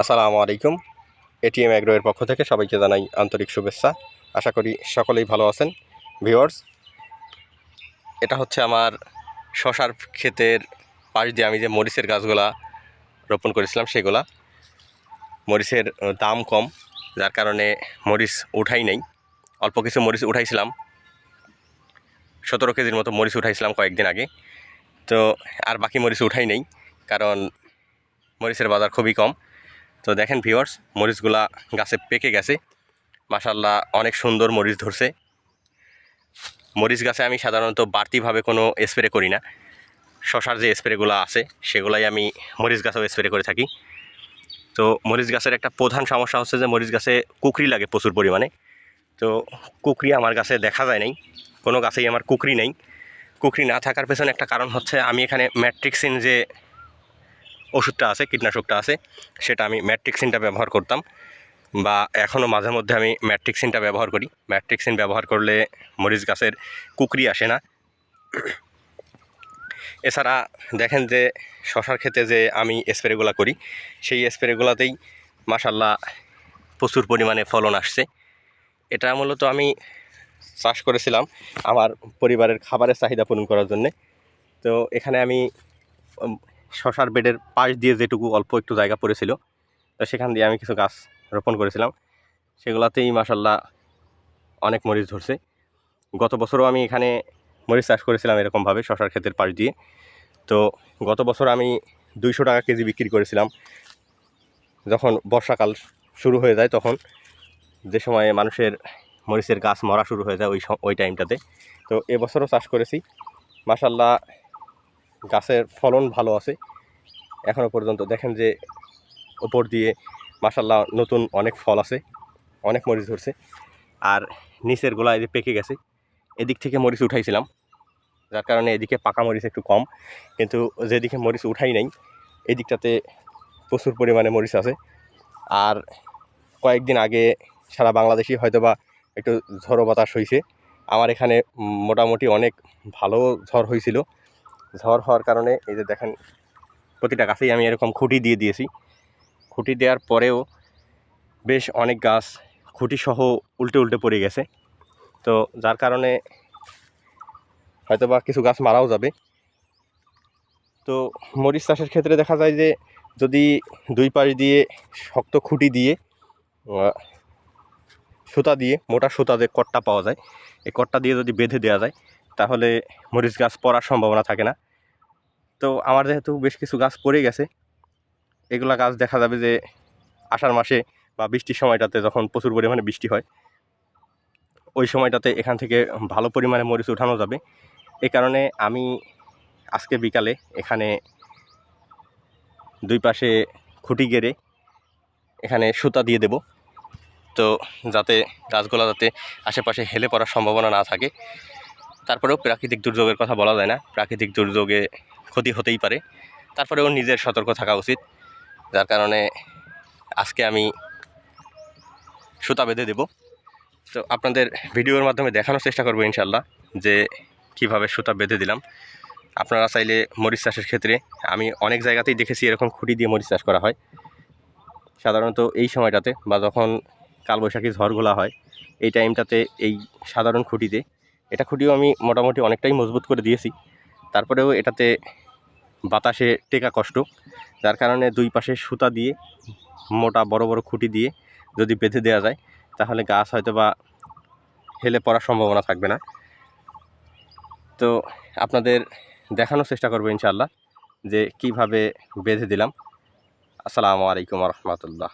আসসালামু আলাইকুম। এটিএম অ্যাগ্রোয়ের পক্ষ থেকে সবাইকে জানাই আন্তরিক শুভেচ্ছা। আশা করি সকলেই ভালো আছেন। ভিওয়ার্স এটা হচ্ছে আমার শশার ক্ষেতের পাশ দিয়ে আমি যে মরিচের গাছগুলা রোপণ করেছিলাম, সেগুলা। মরিচের দাম কম, যার কারণে মরিচ উঠাই নেই। অল্প কিছু মরিচ উঠাইছিলাম। সতেরো কেজির মতো মরিচ উঠাইছিলাম কয়েকদিন আগে। তো আর বাকি মরিচ উঠাই নেই, কারণ মরিচের বাজার খুবই কম। তো দেখেন ভিওয়ার্স মরিচগুলা গাছে পেকে গেছে। মাসাল্লাহ অনেক সুন্দর মরিচ ধরছে। মরিচ গাছে আমি সাধারণত বাড়তিভাবে কোনো স্প্রে করি না। শশার যে স্প্রেগুলো আছে, সেগুলাই আমি মরিচ গাছেও স্প্রে করে থাকি। তো মরিচ গাছের একটা প্রধান সমস্যা হচ্ছে যে মরিচ গাছে কুকরি লাগে প্রচুর পরিমাণে। তো কুকরি আমার গাছে দেখা যায় নাই। কোনো গাছেই আমার কুকরি নেই। কুকরি না থাকার পেছনে একটা কারণ হচ্ছে আমি এখানে ম্যাট্রিক্সিন যে ওষুধটা আছে, কীটনাশকটা আছে, সেটা আমি ম্যাট্রিক্সিনটা ব্যবহার করতাম বা এখনও মাঝে মধ্যে আমি ম্যাট্রিক্সিনটা ব্যবহার করি। ম্যাট্রিক্সিন ব্যবহার করলে মরিচ গাছের কুকরি আসে না। এছাড়া দেখেন যে শশার ক্ষেতে যে আমি স্প্রেগুলো করি, সেই স্প্রেগুলোতেই মাসাল্লাহ প্রচুর পরিমাণে ফলন আসছে। এটা মূলত আমি চাষ করেছিলাম আমার পরিবারের খাবারের চাহিদা পূরণ করার জন্যে। তো এখানে আমি শশার বেডের পাশ দিয়ে যেটুকু অল্প একটু জায়গা পড়েছিল, তো সেখান দিয়ে আমি কিছু গাছ রোপণ করেছিলাম। সেগুলাতেই মাসাল্লাহ অনেক মরিচ ধরছে। গত বছরও আমি এখানে মরিচ চাষ করেছিলাম এরকমভাবে শশার ক্ষেতের পাশ দিয়ে। তো গত বছর আমি দুইশো টাকা কেজি বিক্রি করেছিলাম। যখন বর্ষাকাল শুরু হয়ে যায় তখন যে সময়ে মানুষের মরিচের গাছ মরা শুরু হয়ে যায় ওই ওই টাইমটাতে। তো এবছরও চাষ করেছি। মাসাল্লাহ গাছের ফলন ভালো আছে। এখনও পর্যন্ত দেখেন যে ওপর দিয়ে মাসাল্লাহ নতুন অনেক ফল আছে, অনেক মরিচ ধরছে। আর নিচের গোলা এই পেকে গেছে, এদিক থেকে মরিচ উঠাইছিলাম, যার কারণে এদিকে পাকা মরিচ একটু কম। কিন্তু যেদিকে মরিচ উঠাই নাই, এদিকটাতে প্রচুর পরিমাণে মরিচ আছে। আর কয়েকদিন আগে সারা বাংলাদেশি হয়তোবা একটু ঝড়ো বাতাস হয়েছে আমার এখানে মোটামুটি অনেক ভালো ঝড় হয়েছিল ঝড় হওয়ার কারণে এই যে দেখেন প্রতিটা গাছেই আমি এরকম খুঁটি দিয়ে দিয়েছি। খুঁটি দেওয়ার পরেও বেশ অনেক গাছ খুঁটি সহ উল্টে উল্টে পড়ে গেছে। তো যার কারণে হয়তোবা কিছু গাছ মারাও যাবে। তো মরিচ চাষের ক্ষেত্রে দেখা যায় যে যদি দুই পাশ দিয়ে শক্ত খুঁটি দিয়ে সুতা দিয়ে, মোটা সুতা দিয়ে কট্টা পাওয়া যায়, এই কট্টা দিয়ে যদি বেঁধে দেওয়া যায়, তাহলে মরিচ গাছ পড়ার সম্ভাবনা থাকে না। তো আমার যেহেতু বেশ কিছু গাছ পড়ে গেছে, এগুলা গাছ দেখা যাবে যে আষাঢ় মাসে বা বৃষ্টির সময়টাতে যখন প্রচুর পরিমাণে বৃষ্টি হয়, ওই সময়টাতে এখান থেকে ভালো পরিমাণে মরিচ উঠানো যাবে। এই কারণে আমি আজকে বিকালে এখানে দুই পাশে খুঁটি গেড়ে এখানে সুতা দিয়ে দেব। তো যাতে গাছগুলো যাতে আশেপাশে হেলে পড়ার সম্ভাবনা না থাকে। তারপরেও প্রাকৃতিক দুর্যোগের কথা বলা যায় না। প্রাকৃতিক দুর্যোগে ক্ষতি হতেই পারে। তারপরেও নিজের সতর্ক থাকা উচিত। যার কারণে আজকে আমি সুতা বেঁধে দেব। তো আপনাদের ভিডিওর মাধ্যমে দেখানোর চেষ্টা করব ইনশাল্লাহ যে কীভাবে সুতা বেঁধে দিলাম। আপনারা চাইলে মরিচ চাষের ক্ষেত্রে, আমি অনেক জায়গাতেই দেখেছি এরকম খুঁটি দিয়ে মরিচ চাষ করা হয়। সাধারণত এই সময়টাতে বা যখন কালবৈশাখী ঝড়গুলা হয়, এই টাইমটাতে এই সাধারণ খুঁটিতে। এটা খুঁটিও আমি মোটামুটি অনেকটাই মজবুত করে দিয়েছি। তারপরেও এটাতে বাতাসে টেকা কষ্ট, যার কারণে দুই পাশে সুতা দিয়ে, মোটা বড় বড় খুঁটি দিয়ে যদি বেঁধে দেওয়া যায়, তাহলে গাছ হয়তো বা হেলে পড়ার সম্ভাবনা থাকবে না। তো আপনাদের দেখানোর চেষ্টা করব ইনশাল্লাহ যে কীভাবে বেঁধে দিলাম। আসসালামু আলাইকুম রহমতুল্লাহ।